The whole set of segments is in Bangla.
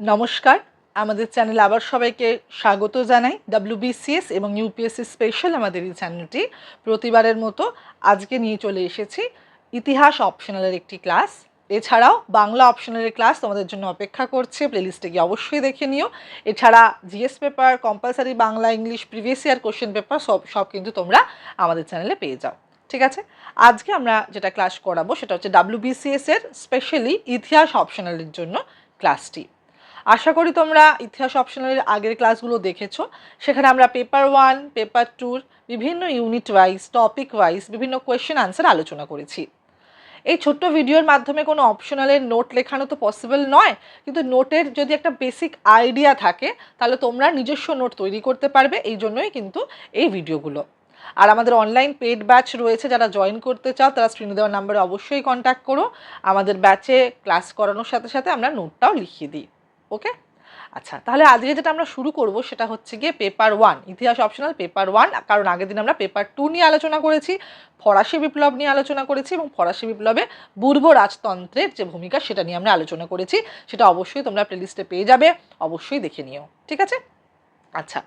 নমস্কার। আমাদের চ্যানেলে আবার সবাইকে স্বাগত জানাই। ডাব্লিউবিসিএস এবং ইউপিএসসি স্পেশাল আমাদের এই চ্যানেলটি। প্রতিবারের মতো আজকে নিয়ে চলে এসেছি ইতিহাস অপশনালের একটি ক্লাস এছাড়াও বাংলা অপশনালের ক্লাস তোমাদের জন্য অপেক্ষা করছে। প্লেলিস্টে গিয়ে অবশ্যই দেখে নিও। এছাড়া GS paper compulsory Bangla English previous year question paper সব সব কিন্তু তোমরা আমাদের চ্যানেলে পেয়ে যাও। ঠিক আছে? আজকে আমরা যেটা ক্লাস করাবো সেটা হচ্ছে ডাব্লিউবিসিএস এর স্পেশালি ইতিহাস অপশনালের জন্য ক্লাসটি আশা করি তোমরা ইতিহাস অপশনালের আগের ক্লাসগুলো দেখেছ। সেখানে আমরা পেপার ওয়ান পেপার টুর বিভিন্ন ইউনিট ওয়াইজ টপিক ওয়াইজ বিভিন্ন কোয়েশ্চেন আনসার আলোচনা করেছি। এই ছোট্ট ভিডিওর মাধ্যমে কোনো অপশনালের নোট লেখানো তো পসিবল নয়, কিন্তু নোটের যদি একটা বেসিক আইডিয়া থাকে, তাহলে তোমরা নিজস্ব নোট তৈরি করতে পারবে, এই জন্যই কিন্তু এই ভিডিওগুলো আর আমাদের অনলাইন পেড ব্যাচ রয়েছে, যারা জয়েন করতে চাও, তারা স্ক্রিনে দেওয়ার নাম্বারে অবশ্যই কন্ট্যাক্ট করো। আমাদের ব্যাচে ক্লাস করানোর সাথে সাথে আমরা নোটটাও লিখিয়ে দিই। ওকে আচ্ছা তাহলে আজকে যেটা আমরা শুরু করব সেটা হচ্ছে গিয়ে পেপার ওয়ান ইতিহাস অপশনাল পেপার ওয়ান কারণ আগের দিন আমরা পেপার টু নিয়ে আলোচনা করেছি, ফরাসি বিপ্লব নিয়ে আলোচনা করেছি এবং ফরাসি বিপ্লবে পূর্ব রাজতন্ত্রের যে ভূমিকা সেটা নিয়ে আমরা আলোচনা করেছি, সেটা অবশ্যই তোমরা প্লেলিস্টে পেয়ে যাবে, অবশ্যই দেখে নিও, ঠিক আছে? আচ্ছা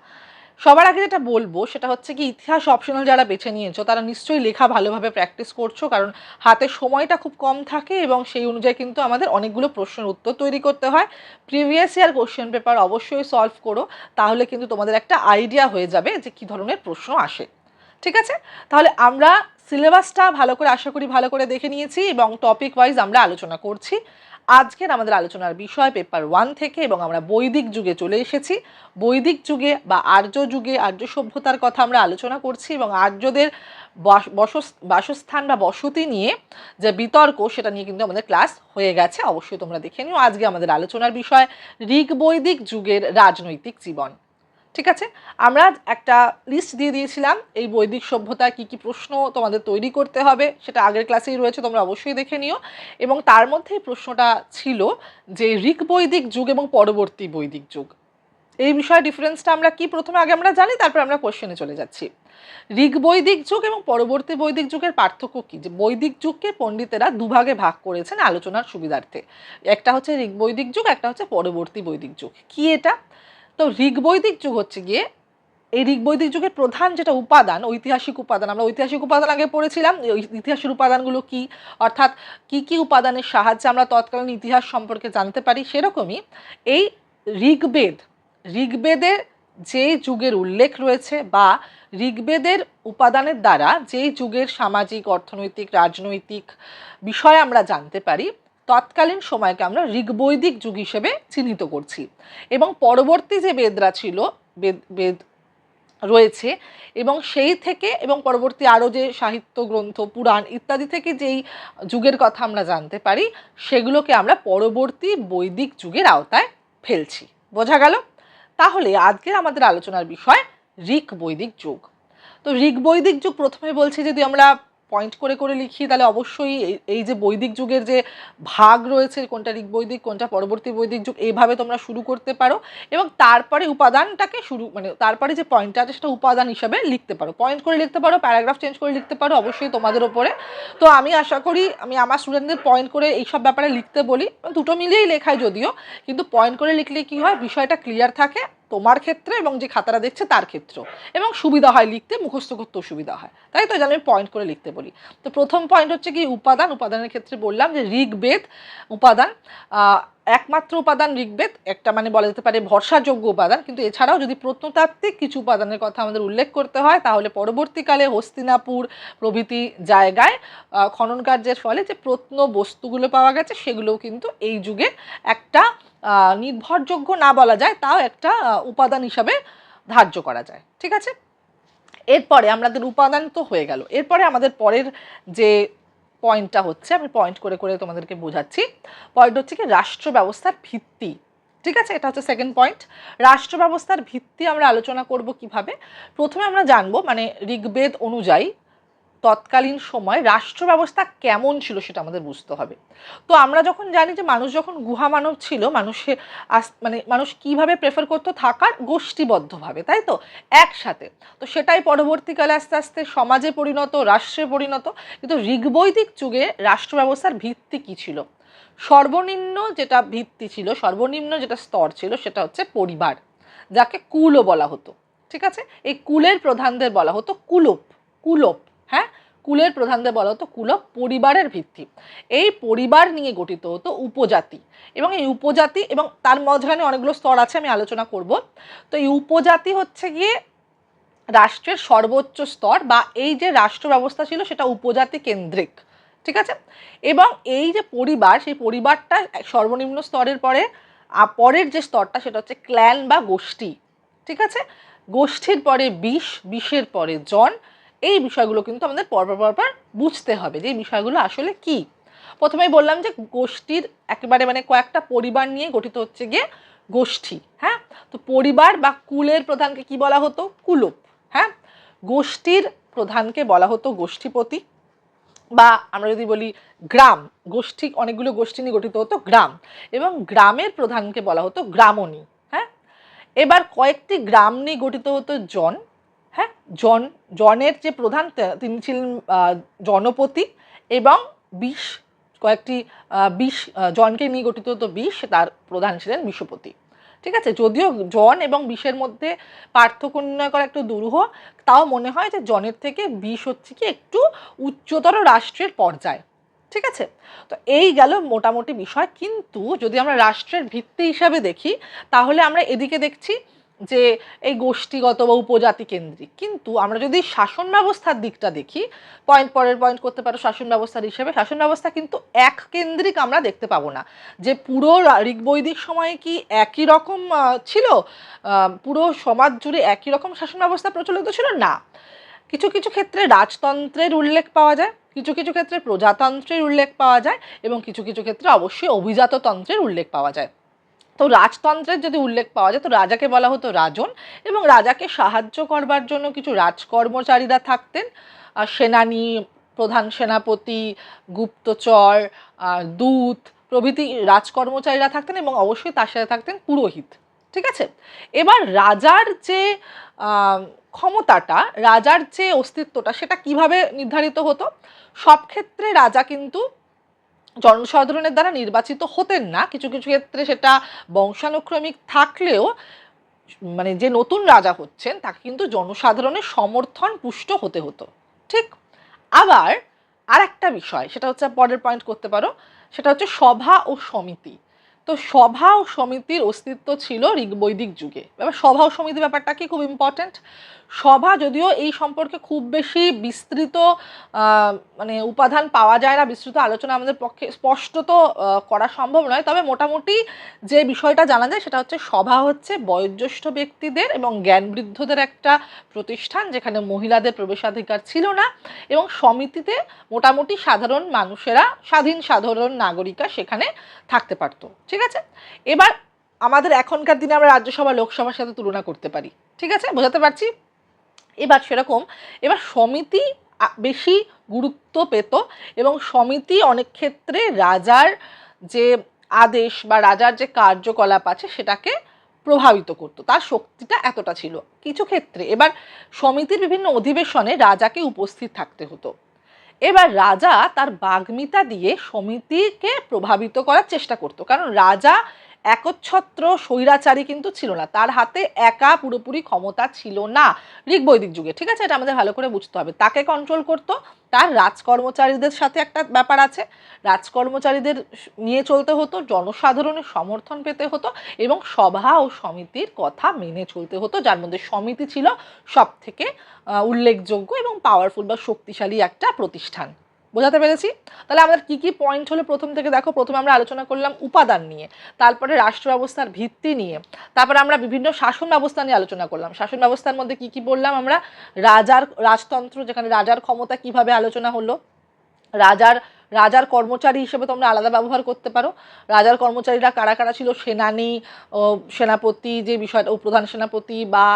সবার আগে যেটা বলব, সেটা হচ্ছে কি, ইতিহাস অপশনাল যারা বেছে নিয়েছো, তারা নিশ্চয়ই লেখা ভালোভাবে প্র্যাকটিস করছ, কারণ হাতে সময়টা খুব কম থাকে এবং সেই অনুযায়ী কিন্তু আমাদের অনেকগুলো প্রশ্নের উত্তর তৈরি করতে হয়। প্রিভিয়াস ইয়ার কোশ্চেন পেপার অবশ্যই সলভ করো, তাহলে কিন্তু তোমাদের একটা আইডিয়া হয়ে যাবে যে কী ধরনের প্রশ্ন আসে। ঠিক আছে? তাহলে আমরা সিলেবাসটা ভালো করে, আশা করি ভালো করে দেখে নিয়েছি এবং টপিক ওয়াইজ আমরা আলোচনা করছি। আজকের আমাদের আলোচনার বিষয় পেপার ওয়ান থেকে এবং আমরা বৈদিক যুগে চলে এসেছি। বৈদিক যুগে বা আর্য যুগে, আর্য সভ্যতার কথা আমরা আলোচনা করছি এবং আর্যদের বাস- বাসস্থান বা বসতি নিয়ে যে বিতর্ক, সেটা নিয়ে কিন্তু আমাদের ক্লাস হয়ে গেছে। অবশ্যই তোমরা দেখে নিও। আজকে আমাদের আলোচনার বিষয় ঋগ বৈদিক যুগের রাজনৈতিক জীবন। ঠিক আছে? আমরা একটা লিস্ট দিয়ে দিয়েছিলাম, এই বৈদিক সভ্যতা কি কি প্রশ্ন তোমাদের তৈরি করতে হবে, সেটা আগের ক্লাসেই রয়েছে, তোমরা অবশ্যই দেখে নিও। এবং তার মধ্যে প্রশ্নটা ছিল যে ঋক বৈদিক যুগ এবং পরবর্তী বৈদিক যুগ। এই বিষয়ে ডিফারেন্সটা আমরা কি? প্রথমে আগে আমরা জানি, তারপর আমরা কোশ্চেনে চলে যাচ্ছি। ঋগ বৈদিক যুগ এবং পরবর্তী বৈদিক যুগের পার্থক্য কি? যে বৈদিক যুগকে পণ্ডিতেরা দুভাগে ভাগ করেছেন আলোচনার সুবিধার্থে। একটা হচ্ছে ঋগ বৈদিক যুগ, একটা হচ্ছে পরবর্তী বৈদিক যুগ। কি এটা? তো ঋগ বৈদিক যুগ হচ্ছে গিয়ে, এই ঋগ বৈদিক যুগের প্রধান যেটা উপাদান, ঐতিহাসিক উপাদান, আমরা ঐতিহাসিক উপাদান আগে পড়েছিলাম ইতিহাসের উপাদানগুলো কি, অর্থাৎ কি কি উপাদানের সাহায্যে আমরা তৎকালীন ইতিহাস সম্পর্কে জানতে পারি সেরকমই, এই ঋগ্বেদ, ঋগ্বেদের যে যুগের উল্লেখ রয়েছে বা ঋগ্বেদের উপাদানের দ্বারা যেই যুগের সামাজিক, অর্থনৈতিক, রাজনৈতিক বিষয় আমরা জানতে পারি তৎকালীন সময়কে আমরা ঋগ্বৈদিক যুগ হিসেবে চিহ্নিত করছি। এবং পরবর্তী যে বেদরা ছিল, বেদ বেদ রয়েছে এবং সেই থেকে এবং পরবর্তী আরও যে সাহিত্য গ্রন্থ, পুরাণ ইত্যাদি থেকে যেই যুগের কথা আমরা জানতে পারি, সেগুলোকে আমরা পরবর্তী বৈদিক যুগের আওতায় ফেলছি। বোঝা গেল? তাহলে আজকের আমাদের আলোচনার বিষয় ঋক বৈদিক যুগ। তো ঋক বৈদিক যুগ প্রথমে বলছি যদি আমরা পয়েন্ট করে করে লিখি তাহলে অবশ্যই এই- যে বৈদিক যুগের যে ভাগ রয়েছে, কোনটা ঋক বৈদিক, কোনটা পরবর্তী বৈদিক যুগ এইভাবে তোমরা শুরু করতে পারো এবং তারপরে উপাদানটাকে শুরু মানে তারপরে যে পয়েন্টটা আছে সেটা উপাদান হিসাবে লিখতে পারো। পয়েন্ট করে লিখতে পারো প্যারাগ্রাফ চেঞ্জ করে লিখতে পারো, অবশ্যই তোমাদের ওপরে। তো আমি আশা করি, আমি আমার স্টুডেন্টদের পয়েন্ট করে এইসব ব্যাপারে লিখতে বলি। দুটো মিলিয়েই লেখাই যদিও, কিন্তু পয়েন্ট করে লিখলে কি হয়, বিষয়টা ক্লিয়ার থাকে। তোমার ক্ষেত্রে এবং যে খাতাটা দেখছে তার ক্ষেত্রেও এবং সুবিধা হয় লিখতে, মুখস্থ করতেও সুবিধা হয়। তাই তো আমি পয়েন্ট করে লিখতে বলি। তো প্রথম পয়েন্ট হচ্ছে কি উপাদান। উপাদানের ক্ষেত্রে বললাম যে ঋগ্বেদ উপাদান। একমাত্র উপাদান ঋগ্বেদ, একটা মানে বলা যেতে পারে ভরসাযোগ্য উপাদান। কিন্তু এছাড়াও যদি প্রত্নতাত্ত্বিক কিছু উপাদানের কথা আমাদের উল্লেখ করতে হয়, তাহলে পরবর্তীকালে হস্তিনাপুর প্রভৃতি জায়গায় খনন কার্যের ফলে যে প্রত্ন বস্তুগুলো পাওয়া গেছে, সেগুলোও কিন্তু এই যুগে একটা নির্ভরযোগ্য না বলা যায়, তাও একটা উপাদান হিসাবে ধার্য করা যায়। ঠিক আছে? এরপরে আমাদের উপাদান তো হয়ে গেল। এরপরে আমাদের পরের যে পয়েন্টটা হচ্ছে, আমি পয়েন্ট করে করে তোমাদেরকে বোঝাচ্ছি। পয়েন্ট হচ্ছে কি, রাষ্ট্র ব্যবস্থার ভিত্তি। ঠিক আছে? এটা হচ্ছে সেকেন্ড পয়েন্ট রাষ্ট্র ব্যবস্থার ভিত্তি আমরা আলোচনা করব কীভাবে? প্রথমে আমরা জানব মানে ঋগ্বেদ অনুযায়ী তৎকালীন সময় রাষ্ট্র ব্যবস্থা কেমন ছিল সেটা আমাদের বুঝতে হবে। তো আমরা যখন জানি যে মানুষ যখন গুহা মানব ছিল, মানুষের মানে মানুষ কীভাবে প্রেফার করতো থাকার? গোষ্ঠীবদ্ধভাবে, তাই তো? একসাথে। তো সেটাই পরবর্তীকালে আস্তে আস্তে সমাজে পরিণত, রাষ্ট্রে পরিণত। কিন্তু ঋগ্বৈদিক যুগে রাষ্ট্র ব্যবস্থার ভিত্তি কী ছিল? সর্বনিম্ন যেটা ভিত্তি ছিল, সর্বনিম্ন যেটা স্তর ছিল সেটা হচ্ছে পরিবার, যাকে কুলও বলা হতো। ঠিক আছে? এই কুলের প্রধানদের বলা হতো কুলপ কুলপ। কুলের প্রধানদের বলা হতো কুলপ পরিবারের ভিত্তি। এই পরিবার নিয়ে গঠিত হতো উপজাতি। এবং এই উপজাতি এবং তার মাঝখানে অনেকগুলো স্তর আছে, আমি আলোচনা করব। তো এই উপজাতি হচ্ছে গিয়ে রাষ্ট্রের সর্বোচ্চ স্তর বা এই যে রাষ্ট্র ব্যবস্থা ছিল সেটা উপজাতি কেন্দ্রিক, ঠিক আছে? এবং এই যে পরিবার, সেই পরিবারটা সর্বনিম্ন স্তরের পরে পরের যে স্তরটা সেটা হচ্ছে ক্ল্যান বা গোষ্ঠী, ঠিক আছে? গোষ্ঠীর পরে বিষ, বিষের পরে জন এই বিষয়গুলো কিন্তু আমাদের পরপর পরপর বুঝতে হবে যে এই বিষয়গুলো আসলে কি। প্রথমেই বললাম যে গোষ্ঠীর একেবারে মানে কয়েকটা পরিবার নিয়ে গঠিত হচ্ছে গিয়ে গোষ্ঠী হ্যাঁ? তো পরিবার বা কুলের প্রধানকে কি বলা হতো? কুলুপ হ্যাঁ? গোষ্ঠীর প্রধানকে বলা হতো গোষ্ঠীপতি বা আমরা যদি বলি গ্রাম, গোষ্ঠী, অনেকগুলো গোষ্ঠী নিয়ে গঠিত হতো গ্রাম এবং গ্রামের প্রধানকে বলা হতো গ্রামণী হ্যাঁ? এবার কয়েকটি গ্রাম নিয়ে গঠিত হতো জন হ্যাঁ জন, জনের যে প্রধান তিনি ছিলেন জনপতি এবং বিশ, কয়েকটি বিশ জনকে নিয়ে গঠিত হতো বিশ, তার প্রধান ছিলেন বিশ্বপতি। ঠিক আছে, যদিও জন এবং বিষের মধ্যে পার্থক্য নির্ণয় করা একটু দুরূহ, তাও মনে হয় যে জনের থেকে বিষ হচ্ছে কি একটু উচ্চতর রাষ্ট্রের পর্যায়। ঠিক আছে? তো এই গেল মোটামুটি বিষয়। কিন্তু যদি আমরা রাষ্ট্রের ভিত্তি হিসাবে দেখি, তাহলে আমরা এদিকে দেখছি যে এই গোষ্ঠীগত বা উপজাতি কেন্দ্রিক। কিন্তু আমরা যদি শাসন ব্যবস্থার দিকটা দেখি পয়েন্ট পরের পয়েন্ট করতে পারো শাসন ব্যবস্থার হিসেবে, শাসন ব্যবস্থা কিন্তু এক কেন্দ্রিক আমরা দেখতে পাবো না। যে পুরো ঋগ্বৈদিক সময়ে কি একই রকম ছিল? পুরো সমাজ জুড়ে একই রকম শাসন ব্যবস্থা প্রচলিত ছিল? না। কিছু কিছু ক্ষেত্রে রাজতন্ত্রের উল্লেখ পাওয়া যায়, কিছু কিছু ক্ষেত্রে প্রজাতন্ত্রের উল্লেখ পাওয়া যায়, এবং কিছু কিছু ক্ষেত্রে অবশ্যই অভিজাততন্ত্রের উল্লেখ পাওয়া যায়। তো রাজতন্ত্রের যদি উল্লেখ পাওয়া যায়, তো রাজাকে বলা হতো রাজন এবং রাজাকে সাহায্য করবার জন্য কিছু রাজকর্মচারীরা থাকতেন। সেনানী, প্রধান সেনাপতি, গুপ্তচর দূত প্রভৃতি রাজকর্মচারীরা থাকতেন এবং অবশ্যই তার সাথে থাকতেন পুরোহিত। ঠিক আছে? এবার রাজার যে ক্ষমতাটা, রাজার যে অস্তিত্বটা, সেটা কীভাবে নির্ধারিত হতো? সব ক্ষেত্রে রাজা কিন্তু জনসাধারণের দ্বারা নির্বাচিত হতেন না। কিছু কিছু ক্ষেত্রে সেটা বংশানুক্রমিক থাকলেও মানে যে নতুন রাজা হচ্ছেন, তাকে কিন্তু জনসাধারণের সমর্থন পুষ্ট হতে হতো। ঠিক? আবার আর একটা বিষয়, সেটা হচ্ছে পরের পয়েন্ট করতে পারো, সেটা হচ্ছে সভা ও সমিতি। তো সভা ও সমিতির অস্তিত্ব ছিল ঋগ্বৈদিক যুগে। এবার সভা ও সমিতি ব্যাপারটা কি খুব ইম্পর্ট্যান্ট সভা যদিও এই সম্পর্কে খুব বেশি বিস্তৃত মানে উপাদান পাওয়া যায় না, বিস্তৃত আলোচনা আমাদের পক্ষে স্পষ্টত করা সম্ভব নয়। তবে মোটামুটি যে বিষয়টা জানা যায় সেটা হচ্ছে সভা হচ্ছে বয়োজ্যেষ্ঠ ব্যক্তিদের এবং জ্ঞানবৃদ্ধদের একটা প্রতিষ্ঠান যেখানে মহিলাদের প্রবেশাধিকার ছিল না এবং সমিতিতে মোটামুটি সাধারণ মানুষেরা, স্বাধীন সাধারণ নাগরিকা সেখানে থাকতে পারতো। ঠিক আছে? এবার আমাদের এখনকার দিনে আমরা রাজ্যসভা, লোকসভার সাথে তুলনা করতে পারি। ঠিক আছে? বোঝাতে পারছি? এবার সেরকম, এবার সমিতি বেশি গুরুত্ব পেত এবং সমিতি অনেক ক্ষেত্রে রাজার যে আদেশ বা রাজার যে কার্যকলাপ আছে সেটাকে প্রভাবিত করতো। তার শক্তিটা এতটা ছিল। কিছু ক্ষেত্রে এবার সমিতির বিভিন্ন অধিবেশনে রাজাকে উপস্থিত থাকতে হতো। এবার রাজা তার বাগ্মিতা দিয়ে সমিতিকে প্রভাবিত করার চেষ্টা করতো। কারণ রাজা একচ্ছত্র স্বৈরাচারী কিন্তু ছিল না। তার হাতে একা পুরোপুরি ক্ষমতা ছিল না ঋগ্বৈদিক যুগে। ঠিক আছে? এটা আমাদের ভালো করে বুঝতে হবে। তাকে কন্ট্রোল করতো, তার রাজকর্মচারীদের সাথে একটা ব্যাপার আছে। রাজকর্মচারীদের নিয়ে চলতে হতো, জনসাধারণের সমর্থন পেতে হতো এবং সভা ও সমিতির কথা মেনে চলতে হতো। যার মধ্যে সমিতি ছিল সব থেকে উল্লেখযোগ্য এবং পাওয়ারফুল বা শক্তিশালী একটা প্রতিষ্ঠান। বোঝাতে পেরেছি। তাহলে আমাদের কি কি পয়েন্ট হলো প্রথম থেকে দেখো, প্রথমে আমরা আলোচনা করলাম উপাদান নিয়ে, তারপরে রাষ্ট্র ব্যবস্থার ভিত্তি নিয়ে, তারপরে আমরা বিভিন্ন শাসন ব্যবস্থা নিয়ে আলোচনা করলাম। শাসন ব্যবস্থার মধ্যে কি কি বললাম আমরা? রাজার, রাজতন্ত্র, যেখানে রাজার ক্ষমতা কীভাবে আলোচনা হলো, রাজার রাজার কর্মচারী হিসেবে তোমরা আলাদা ব্যবহার করতে পারো। রাজার কর্মচারীরা কারা কারা ছিল? সেনানী সেনাপতি, যে বিষয়টা প্রধান সেনাপতি বা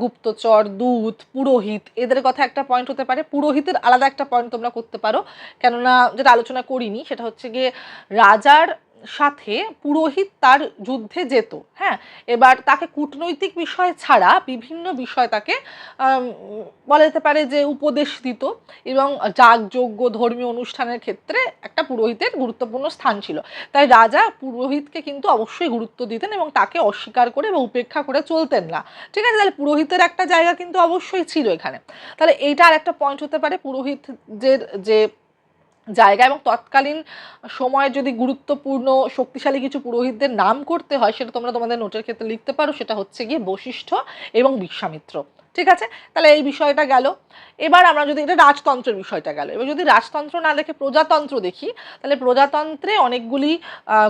গুপ্তচর, দূত, পুরোহিত, এদের কথা একটা পয়েন্ট হতে পারে। পুরোহিতের আলাদা একটা পয়েন্ট তোমরা করতে পারো। কেননা যেটা আলোচনা করিনি, সেটা হচ্ছে গিয়ে রাজার সাথে পুরোহিত তার যুদ্ধে যেত হ্যাঁ? এবার তাকে কূটনৈতিক বিষয় ছাড়া বিভিন্ন বিষয় তাকে বলা যেতে পারে যে উপদেশ দিত এবং যাগযজ্ঞ, ধর্মীয় অনুষ্ঠানের ক্ষেত্রে একটা পুরোহিতের গুরুত্বপূর্ণ স্থান ছিল। তাই রাজা পুরোহিতকে কিন্তু অবশ্যই গুরুত্ব দিতেন এবং তাকে অস্বীকার করে বা উপেক্ষা করে চলতেন না। ঠিক আছে? তাহলে পুরোহিতের একটা জায়গা কিন্তু অবশ্যই ছিল এখানে। তাহলে এইটা আর একটা পয়েন্ট হতে পারে পুরোহিতদের যে জায়গা এবং তৎকালীন সময়ে যদি গুরুত্বপূর্ণ, শক্তিশালী কিছু পুরোহিতদের নাম করতে হয়, সেটা তোমরা তোমাদের নোটের ক্ষেত্রে লিখতে পারো। সেটা হচ্ছে গিয়ে বশিষ্ঠ এবং বিশ্বামিত্র। ঠিক আছে? তাহলে এই বিষয়টা গেল। এবার আমরা যদি, এটা রাজতন্ত্রের বিষয়টা গেল। এবার যদি রাজতন্ত্র না দেখে প্রজাতন্ত্র দেখি, তাহলে প্রজাতন্ত্রে অনেকগুলি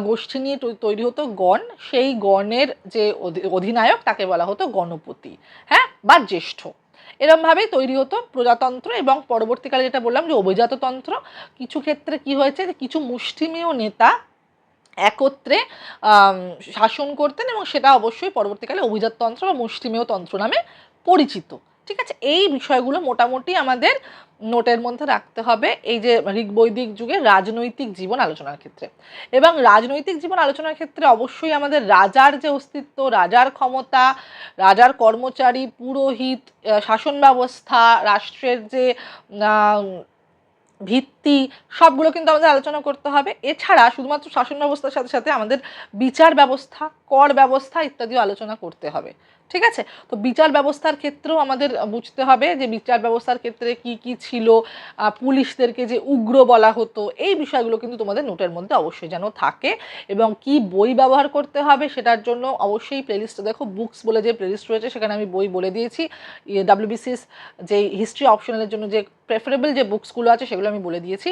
গোষ্ঠী নিয়ে তৈরি হতো গণ। সেই গণের যে অধি- অধিনায়ক তাকে বলা হতো গণপতি হ্যাঁ? বা জ্যেষ্ঠ। এরমভাবেই তৈরি হতো প্রজাতন্ত্র এবং পরবর্তীকালে যেটা বললাম যে অভিজাততন্ত্র। কিছু ক্ষেত্রে কি হয়েছে যে কিছু মুষ্টিমেয় নেতা একত্রে শাসন করতেন এবং সেটা অবশ্যই পরবর্তীকালে অভিজাততন্ত্র বা মুষ্টিমেয় তন্ত্র নামে পরিচিত। ঠিক আছে? এই বিষয়গুলো মোটামুটি আমাদের নোটের মধ্যে রাখতে হবে। এই যে ঋগ বৈদিক যুগে রাজনৈতিক জীবন আলোচনার ক্ষেত্রে। এবং রাজনৈতিক জীবন আলোচনার ক্ষেত্রে অবশ্যই আমাদের রাজার যে অস্তিত্ব, রাজার ক্ষমতা, রাজার কর্মচারী, পুরোহিত শাসন ব্যবস্থা, রাষ্ট্রের যে ভিত্তি, সবগুলো কিন্তু আমাদের আলোচনা করতে হবে। এছাড়া শুধুমাত্র শাসন ব্যবস্থার সাথে সাথে আমাদের বিচার ব্যবস্থা, কর ব্যবস্থা ইত্যাদিও আলোচনা করতে হবে। ঠিক আছে? তো বিচার ব্যবস্থার ক্ষেত্রেও আমাদের বুঝতে হবে যে বিচার ব্যবস্থার ক্ষেত্রে কি কি ছিল পুলিশদেরকে যে উগ্র বলা হতো, এই বিষয়গুলো কিন্তু তোমাদের নোটের মধ্যে অবশ্যই যেন থাকে এবং কি বই ব্যবহার করতে হবে সেটার জন্য অবশ্যই প্লেলিস্টে দেখো বুকস বলে যে প্লেলিস্ট রয়েছে সেখানে আমি বই বলে দিয়েছি। ডাব্লিউবিসিএস যে হিস্ট্রি অপশনালের জন্য যে প্রেফারেবল যে বুকসগুলো আছে সেগুলো আমি বলে দিয়েছি।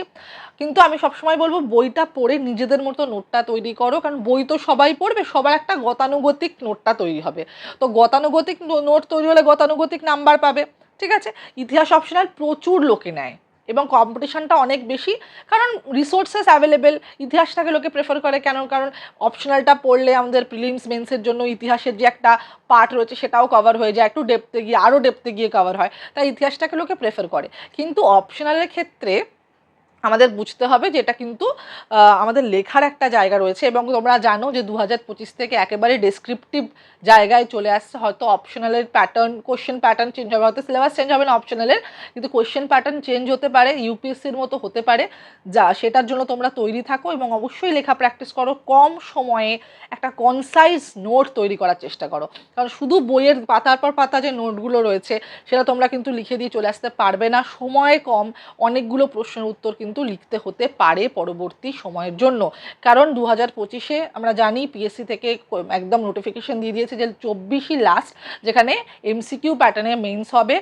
কিন্তু আমি সবসময় বলব বইটা পড়ে নিজেদের মতো নোটটা তৈরি করো, কারণ বই তো সবাই পড়বে, সবার একটা গতানুগতিক নোটটা তৈরি হবে। তো গতানুগতিক নোট তৈরি হলে গতানুগতিক নাম্বার পাবে, ঠিক আছে? ইতিহাস অপশনাল প্রচুর লোকে নেয় এবং কম্পিটিশানটা অনেক বেশি, কারণ রিসোর্সেস অ্যাভেলেবেল ইতিহাসটাকে লোকে প্রেফার করে কেন? কারণ অপশনালটা পড়লে আমাদের প্রিলিমস মেন্সের জন্য ইতিহাসের যে একটা পার্ট রয়েছে সেটাও কভার হয়ে যায়, একটু ডেপতে গিয়ে আরও ডেপতে গিয়ে কভার হয়, তাই ইতিহাসটাকে লোকে প্রেফার করে। কিন্তু অপশনালের ক্ষেত্রে আমাদের বুঝতে হবে যে এটা কিন্তু আমাদের লেখার একটা জায়গা রয়েছে এবং তোমরা জানো যে দু হাজার পঁচিশ থেকে একেবারে ডেসক্রিপটিভ জায়গায় চলে আসছে। হয়তো অপশনালের প্যাটার্ন কোশ্চেন প্যাটার্ন চেঞ্জ হবে, হয়তো সিলেবাস চেঞ্জ হবে না অপশনালের কিন্তু কোশ্চেন প্যাটার্ন চেঞ্জ হতে পারে ইউপিএসসির মতো হতে পারে। যা, সেটার জন্য তোমরা তৈরি থাকো এবং অবশ্যই লেখা প্র্যাকটিস করো, কম সময়ে একটা কনসাইজ নোট তৈরি করার চেষ্টা করো। কারণ শুধু বইয়ের পাতার পর পাতা যে নোটগুলো রয়েছে, সেটা তোমরা কিন্তু লিখে দিয়ে চলে আসতে পারবে না। সময় কম, অনেকগুলো প্রশ্নের উত্তর কিন্তু লিখতে হতে পারে পরবর্তী সময়ের জন্য। কারণ দু হাজার পঁচিশে আমরা জানি পিএসসি থেকে একদম নোটিফিকেশন দিয়ে দিয়েছে যে চব্বিশই লাস্ট যেখানে এমসিকিউ প্যাটার্নে মেন্স হবে।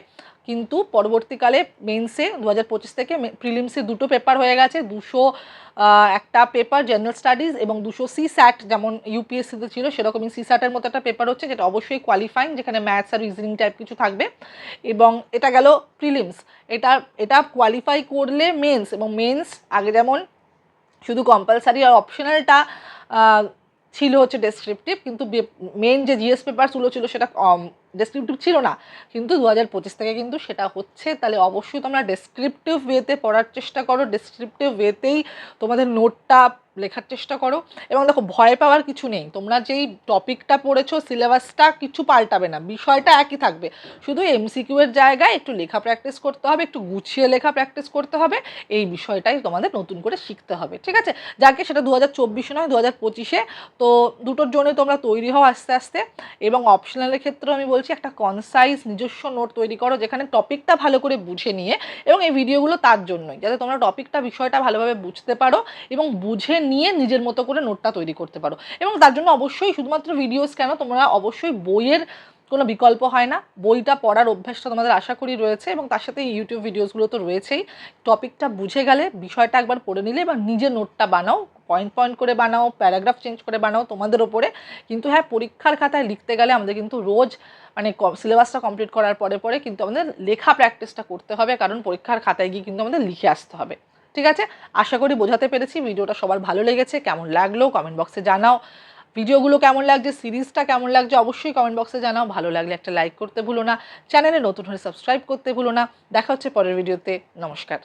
কিন্তু পরবর্তীকালে মেন্সে দু হাজার পঁচিশ থেকে প্রিলিমসে দুটো পেপার হয়ে গেছে, দুশো একটা পেপার জেনারেল স্টাডিজ এবং দুশো সি স্যাট যেমন ইউপিএসসিতে ছিল সেরকমই সি স্যাটের মতো একটা পেপার হচ্ছে যেটা অবশ্যই কোয়ালিফাইং যেখানে ম্যাথস আর রিজনিং টাইপ কিছু থাকবে। এবং এটা গেল প্রিলিমস। এটা এটা কোয়ালিফাই করলে মেন্স এবং মেন্স আগে যেমন শুধু কম্পালসারি আর অপশনালটা ছিল হচ্ছে ডেসক্রিপটিভ কিন্তু মেন যে জিএস পেপারসগুলো ছিল সেটা ডেসক্রিপটিভ ছিল না। কিন্তু দু হাজার পঁচিশ থেকে কিন্তু সেটা হচ্ছে। তাহলে অবশ্যই তোমরা ডেসক্রিপটিভ ওয়েতে পড়ার চেষ্টা করো। ডেসক্রিপটিভ ওয়েতেই তোমাদের নোটটা লেখার চেষ্টা করো। এবং দেখো, ভয় পাওয়ার কিছু নেই। তোমরা যেই টপিকটা পড়েছো সিলেবাসটা কিছু পাল্টাবে না। বিষয়টা একই থাকবে। শুধু এমসিকিউ এর জায়গায় একটু লেখা প্র্যাকটিস করতে হবে, একটু গুছিয়ে লেখা প্র্যাকটিস করতে হবে। এই বিষয়টাই তোমাদের নতুন করে শিখতে হবে। ঠিক আছে? যাকে সেটা দু হাজার চব্বিশে নয় দু হাজার পঁচিশে। তো দুটোর জন্য তোমরা তৈরি হও আস্তে আস্তে। এবং অপশনালের ক্ষেত্রেও আমি বলছি একটা কনসাইজ নিজস্ব নোট তৈরি করো যেখানে টপিকটা ভালো করে বুঝে নিয়ে এবং এই ভিডিওগুলো তার জন্যই, যাতে তোমরা টপিকটা বিষয়টা ভালোভাবে বুঝতে পারো এবং বুঝে নিয়ে নিজের মতো করে নোটটা তৈরি করতে পারো। এবং তার জন্য অবশ্যই শুধুমাত্র ভিডিওস কেন, তোমরা অবশ্যই বইয়ের কোনো বিকল্প হয় না। বইটা পড়ার অভ্যাসটা তোমাদের আশা করি রয়েছে এবং তার সাথে ইউটিউব ভিডিওসগুলো তো রয়েছেই। টপিকটা বুঝে গেলে, বিষয়টা একবার পড়ে নিলে বা নিজের নোটটা বানাও পয়েন্ট পয়েন্ট করে বানাও প্যারাগ্রাফ চেঞ্জ করে বানাও তোমাদের ওপরে। কিন্তু হ্যাঁ পরীক্ষার খাতায় লিখতে গেলে আমাদের কিন্তু রোজ মানে সিলেবাসটা কমপ্লিট করার পরে পরে কিন্তু আমাদের লেখা প্র্যাকটিসটা করতে হবে, কারণ পরীক্ষার খাতায় গিয়ে কিন্তু আমাদের লিখে আসতে হবে। ঠিক আছে? আশা করি বোঝাতে পেরেছি, ভিডিওটা সবার ভালো লেগেছে, কেমন লাগল কমেন্ট বক্সে জানাও। ভিডিওগুলো কেমন লাগছে সিরিজটা কেমন লাগছে অবশ্যই কমেন্ট বক্সে জানাও। ভালো লাগলে একটা লাইক করতে ভুলো না চ্যানেলে নতুন হলে সাবস্ক্রাইব করতে ভুলো না। দেখা হচ্ছে পরের ভিডিওতে নমস্কার।